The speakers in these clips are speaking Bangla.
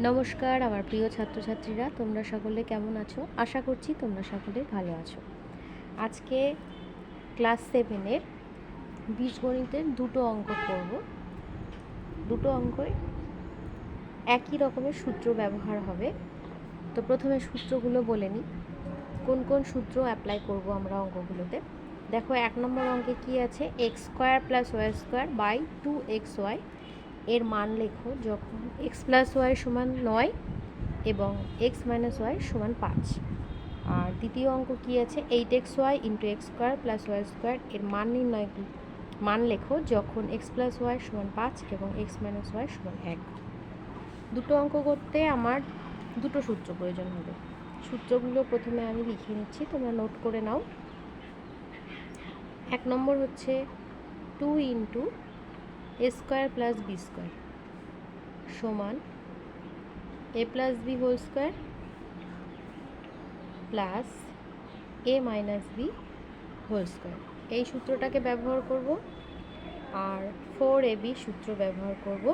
নমস্কার, আমার প্রিয় ছাত্রছাত্রীরা, তোমরা সকলে কেমন আছো? আশা করছি তোমরা সকলে ভালো আছো। আজকে ক্লাস সেভেনের বীজগণিতের দুটো অঙ্ক করব। দুটো অঙ্কই একই রকমের সূত্র ব্যবহার হবে। তো প্রথমে সূত্রগুলো বলে নিই। কোন কোন সূত্র অ্যাপ্লাই করব আমরা অঙ্কগুলোতে? দেখো, এক নম্বর অঙ্কে কি আছে? X square plus y square by two x y এর মান লেখো যখন এক্স প্লাস ওয়াই সমান নয় এবং এক্স মাইনাস ওয়াই সমান পাঁচ। আর দ্বিতীয় অঙ্ক কি আছে? Eight x y into x square plus y square এর মান নির্ণয় মান লেখো যখন এক্স প্লাস ওয়াই সমান পাঁচ এবং এক্স মাইনাস ওয়াই সমান এক। দুটো অঙ্ক করতে আমার দুটো সূত্র প্রয়োজন হবে। সূত্রগুলো প্রথমে আমি লিখে নিচ্ছি, তোমরা নোট করে নাও। এক নম্বর হচ্ছে two into a square plus b square সমান a plus b whole square plus a minus b whole square এই সূত্রটাকে ব্যবহার করব আর ফোর এ বি সূত্র ব্যবহার করব।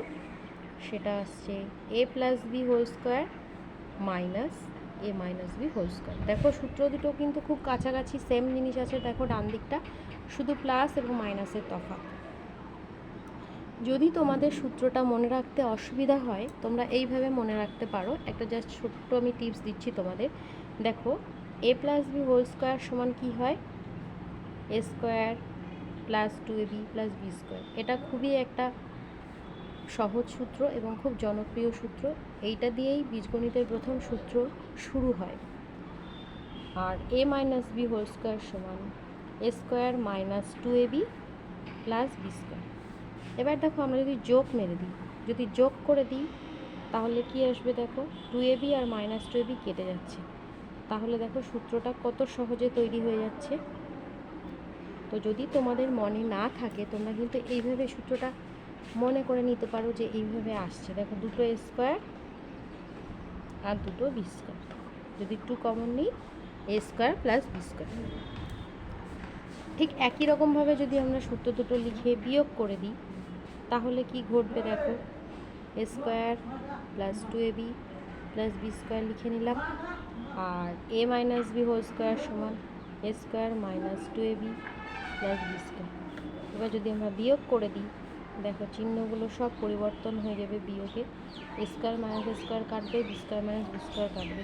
সেটা আসছে a plus b whole square minus a minus b whole square দেখো সূত্র দুটো কিন্তু খুব কাছাকাছি সেম জিনিস আছে। দেখো ডান দিকটা। শুধু প্লাস এবং মাইনাসের তফাৎ। যদি তোমাদের সূত্রটা মনে রাখতে অসুবিধা হয়, তোমরা এইভাবে মনে রাখতে পারো। একটা জাস্ট ছোট্ট আমি টিপস দিচ্ছি তোমাদের। দেখো a plus b whole square সমান কী হয়? A square plus two a b plus b square এটা খুবই একটা সহজ সূত্র এবং খুব জনপ্রিয় সূত্র। এইটা দিয়েই বীজগণিতের প্রথম সূত্র শুরু হয়। আর a minus b whole square সমান a square minus two a b plus b square এবার দেখো আমরা যদি যোগ মেরে দিই, যদি যোগ করে দিই, তাহলে কি আসবে দেখো? টু এ বি আর মাইনাস টু এ বি কেটে যাচ্ছে। তাহলে দেখো সূত্রটা কত সহজে তৈরি হয়ে যাচ্ছে। তো যদি তোমাদের মনে না থাকে, তোমরা কিন্তু এইভাবে সূত্রটা মনে করে নিতে পারো যে এইভাবে আসছে। দেখো দুটো স্কোয়ার আর দুটো বি স্কোয়ার যদি টু কমন নিই a square plus b square ঠিক একই রকমভাবে যদি আমরা সূত্র দুটো লিখে বিয়োগ করে দিই তাহলে কি ঘটবে দেখো? A square plus two a b plus b square লিখে নিলাম। আর a minus b whole square সমান a square minus two a b plus b square এবার যদি আমরা বিয়োগ করে দিই, দেখো চিহ্নগুলো সব পরিবর্তন হয়ে যাবে বিয়োগে। স্কোয়ার মাইনাস স্কোয়ার কাটবে b square minus b square কাটবে।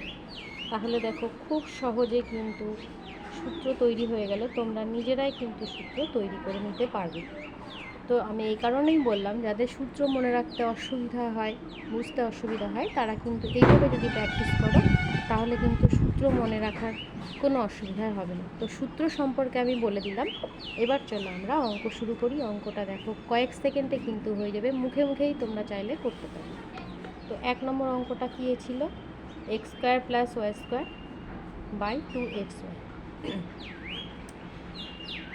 তাহলে দেখো খুব সহজে কিন্তু সূত্র তৈরি হয়ে গেল। তোমরা নিজেরাই কিন্তু সূত্র তৈরি করে নিতে পারবে। তো আমি এই কারণেই বললাম, যাদের সূত্র মনে রাখতে অসুবিধা হয়, বুঝতে অসুবিধা হয়, তারা কিন্তু এইভাবে যদি প্র্যাকটিস করো, তাহলে কিন্তু সূত্র মনে রাখার কোনো অসুবিধা হবে না। তো সূত্র সম্পর্কে আমি বলে দিলাম, এবার চলো আমরা অঙ্ক শুরু করি। অঙ্কটা দেখো, কয়েক সেকেন্ডে কিন্তু হয়ে যাবে, মুখে মুখেই তোমরা চাইলে করতে পারো। তো এক নম্বর অঙ্কটা কী ছিল? X square plus y square by two x y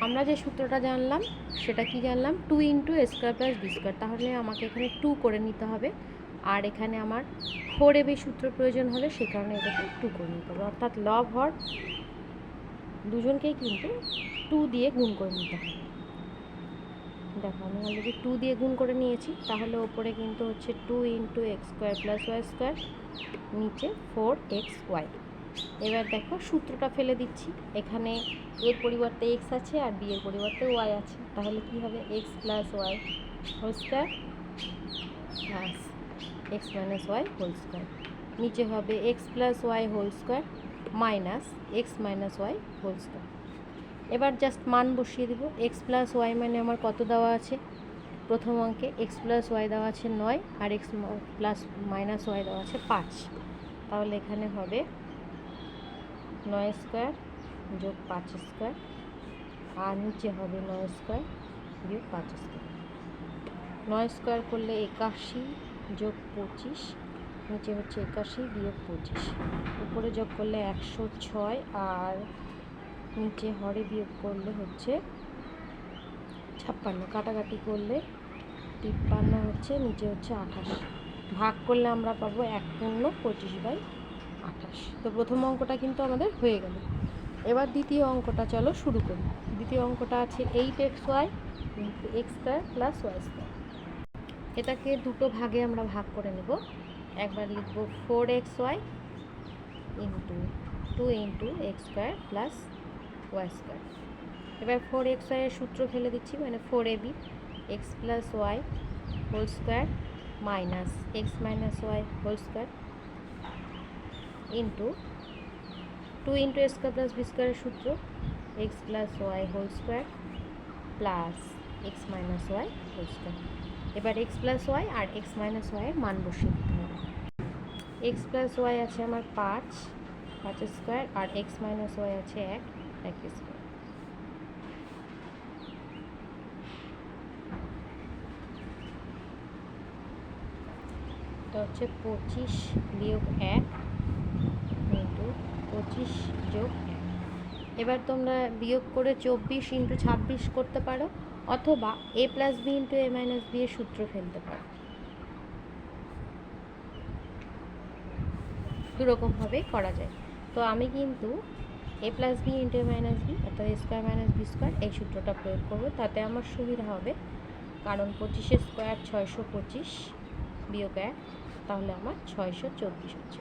আমরা যে সূত্রটা জানলাম, সেটা কি জানলাম? Two into square plus b square তাহলে আমাকে এখানে টু করে নিতে হবে। আর এখানে আমার ফোর এবি সূত্র প্রয়োজন হবে সে কারণে এটাকে টু করে নিতে হবে। অর্থাৎ লব হর দুজনকেই কিন্তু টু দিয়ে গুণ করে নিতে হবে। দেখো, আমি অলরেডি টু দিয়ে গুণ করে নিয়েছি। তাহলে ওপরে কিন্তু হচ্ছে two into x square plus y square নিচে ফোর এক্স ওয়াই এবার দেখো সূত্রটা ফেলে দিচ্ছি। এখানে এর পরিবর্তে এক্স আছে আর বি এর পরিবর্তে ওয়াই আছে। তাহলে কি হবে? X plus y whole square plus x minus y whole square নিচে হবে x plus y whole square minus x minus y whole square এবার জাস্ট মান বসিয়ে দেবো। এক্স প্লাস ওয়াই মানে আমার কত দেওয়া আছে? প্রথম অঙ্কে এক্স প্লাস ওয়াই দেওয়া আছে নয় আর এক্স প্লাস মাইনাস ওয়াই দেওয়া আছে পাঁচ। তাহলে এখানে হবে নয় স্কোয়ার যোগ পাঁচ স্কোয়ার, আর নিচে হবে নয় স্কোয়ার বিয়োগ পাঁচ স্কোয়ার। নয় স্কোয়ার করলে একাশি যোগ পঁচিশ, নিচে হচ্ছে একাশি বিয়োগ পঁচিশ। উপরে যোগ করলে একশো ছয়, আর নিচে হরে বিয়োগ করলে হচ্ছে ছাপ্পান্ন। কাটাকাটি করলে তিপ্পান্ন হচ্ছে, নিচে হচ্ছে আঠাশ। ভাগ করলে আমরা পাবো এক পূর্ণ পঁচিশ বাই আঠাশ। তো প্রথম অঙ্কটা কিন্তু আমাদের হয়ে গেল। এবার দ্বিতীয় অঙ্কটা চলো শুরু করি। দ্বিতীয় অঙ্কটা আছে eight x y x square plus y square এটাকে দুটো ভাগে আমরা ভাগ করে নেব। একবার লিখব four x y into two into x square plus y square এবার ফোর এক্স ওয়াইয়ের সূত্র ফেলে দিচ্ছি মানে four a b x plus y whole square minus x minus y whole square into two into square plus b স্কোয়ারের সূত্র x plus y whole square plus x minus y whole square এবার এক্স প্লাস ওয়াই আর এক্স মাইনাস ওয়াইয়ের মান বসিয়ে দিতে হবে। এক্স প্লাস ওয়াই আছে আমার পাঁচ পাঁচ স্কোয়ার আর এক্স মাইনাস ওয়াই আছে এক এক স্কোয়ার এটা হচ্ছে পঁচিশ বিয়োগ এক পঁচিশ যোগ এবার তোমরা বিয়োগ করে চব্বিশ ইন্টু ছাব্বিশ করতে পারো, অথবা a plus b into a minus b এর সূত্র ফেলতে পারো। দুরকমভাবেই করা যায়। তো আমি কিন্তু a plus b into a minus b, অর্থাৎ a square minus b square, এই সূত্রটা প্রয়োগ করব। তাতে আমার সুবিধা হবে, কারণ পঁচিশের স্কোয়ার ছয়শো পঁচিশ বিয়োগ এক, তাহলে আমার ছয়শো চব্বিশ হচ্ছে।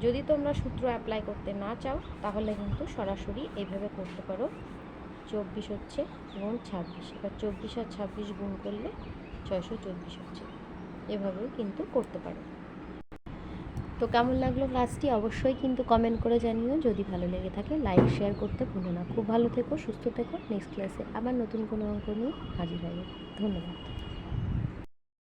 যদি তোমরা সূত্র অ্যাপ্লাই করতে না চাও, তাহলে কিন্তু সরাসরি এইভাবে করতে পারো। চব্বিশ হচ্ছে এবং ছাব্বিশ। এবার চব্বিশ আর ছাব্বিশ গুণ করলে ছয়শো চব্বিশ হচ্ছে। এভাবেও কিন্তু করতে পারো। তো কেমন লাগল ক্লাসটি অবশ্যই কিন্তু কমেন্ট করে জানিও। যদি ভালো লেগে থাকে লাইক শেয়ার করতে ভুলো না। খুব ভালো থেকো, সুস্থ থেকো। নেক্সট ক্লাসে আবার নতুন কোনো অঙ্ক নিয়ে হাজির হবে। ধন্যবাদ।